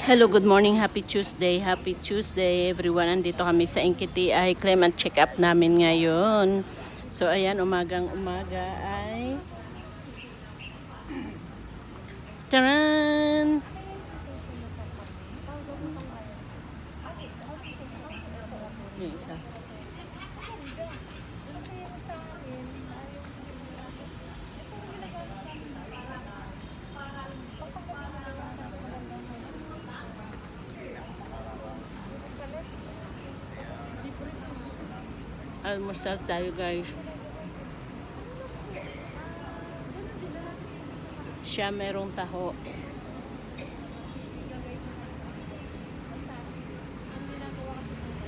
Hello, good morning. Happy Tuesday. Happy Tuesday, everyone. Nandito kami sa ay climate check-up namin ngayon. So, ayan, umagang umaga ay... Taran! Isa. Almusal tayo guys. Siya merong taho.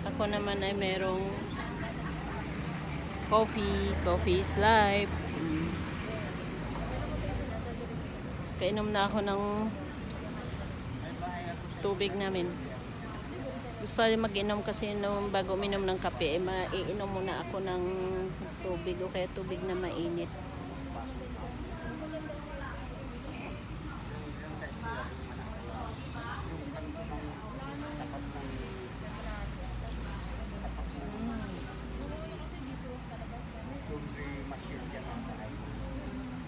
Ako naman ay merong coffee. Coffee is life. Kainom na ako ng tubig namin. Gusto ko mag-inom kasi nung bago uminom ng kape, eh, maiinom muna ako ng tubig o kaya tubig na mainit.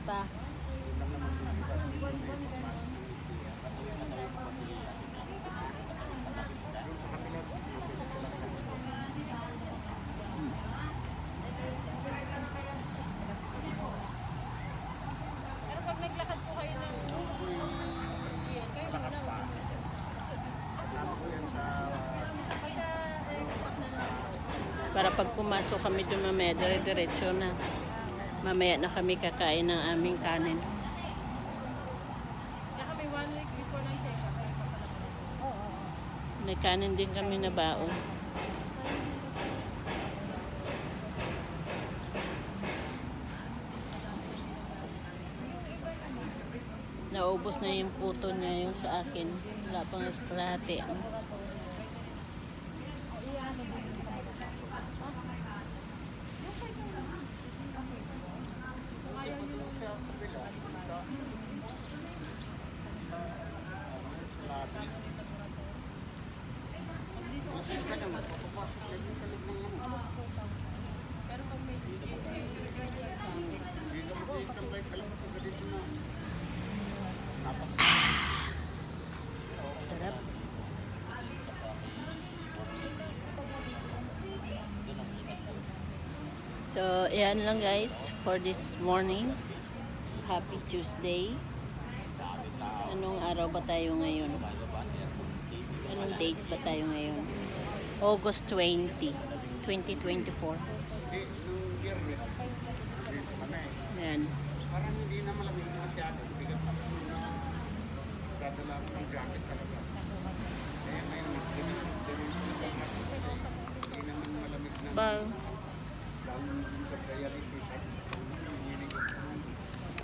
Pa. Pero pag naglakad po kayo ng Yan, kayo muna. Pagka, eh, Para pag pumasok kami doon mamaya, dire-diretso na. Mamaya na kami kakain ng aming kanin. May kanin din kami na baon. Naubos na yung puto niya yung sa akin. Wala pang kalahati. Pero pag may Sarap. So, yan lang guys for this morning. Happy Tuesday. Anong araw ba tayo ngayon? Anong date ba tayo ngayon? August 20, 2024. Yan. Parang hindi na malamig masyado. Bigat pa po na dadala ko ng jacket talaga. Kaya ngayon, hindi naman malamig na Bang. na sa dialysis